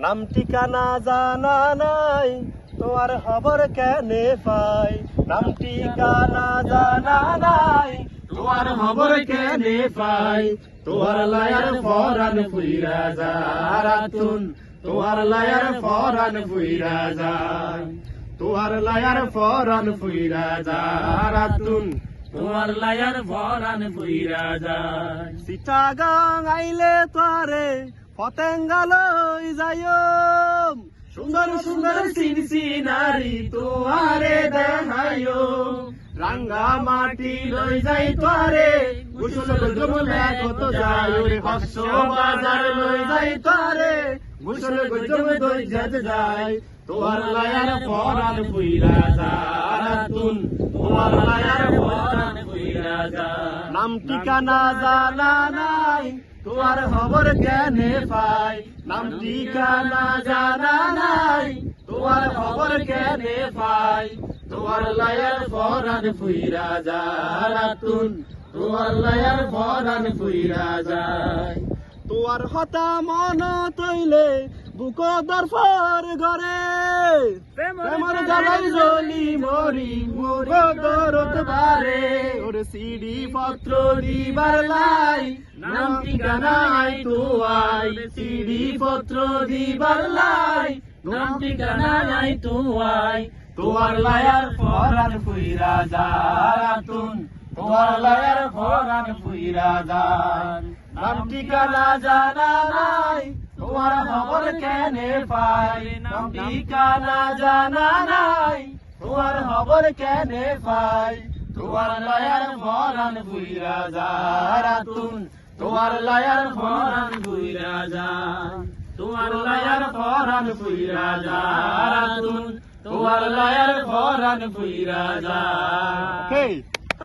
নাম ঠিকানা জানা নাই তোমার খবর কেনে পাই? নাম ঠিকানা জানা নাই তোমার খবর কেনে পাই? তোমার লায়ার ফরান ফুইরা যারাতুন তোমার লায়ার ফরান ফুইরা যায়। তোমার লায়ার ফরান ফুইরা যারাতুন তোমার লায়ার ভরান ফুইরা যায়। চিটাগাং আইলে তোরে পতেঙ্গালই যাইও। সুন্দর সুন্দর সিনসিনারি তোয়ারে দেখাইও। রাঙ্গা মাটি লই যাই তোরে গুসল গজমলে কত যাই ওরে হস্য বাজার লই যাই তোরে গুসল গজম দই যাত যাই তোয়ার লায়ার পরান পুইরা যারাতুন তোমার লায়ার যায় নাম ঠিকানা জানা নাই। তোমার খবর কেনে পাই? নাম ঠিকানা জানা নাই। তোমার খবর কেনে পাই? তোমার লায়ার ফরান ফুইরা যারাতুন তোমার লায়ার ফরান ফুইরা যায়। তোমার হতা মন তৈলে বুক দরফর ঘরে। প্রেমর জ্বালাই জ্বলি মরি মোর বারে ওর সিডি পত্র দিবার লাই, নাম ঠিকানাই তোয়াই সিডি পত্র দিবার লাই, নাম ঠিকানা নাই তোমায় তোমার লায়ার ফরান ফুইরা যারাতুন তোমার লায়ার ফরান ফুইরা যান। নাম ঠিকানা জানা নাই তোমার খবর কেনে পাই? নাম ঠিকানা জানা নাই তোমার খবর কেনে পাই? তোমার লায়ার ফরান ফুইরা যারাতুন তোমার লায়ার ফরান ফুইরা যান। তোমার লায়ার ফরান ফুইরা যারাতুন তোমার লায়ার ফরান ফুইরা যা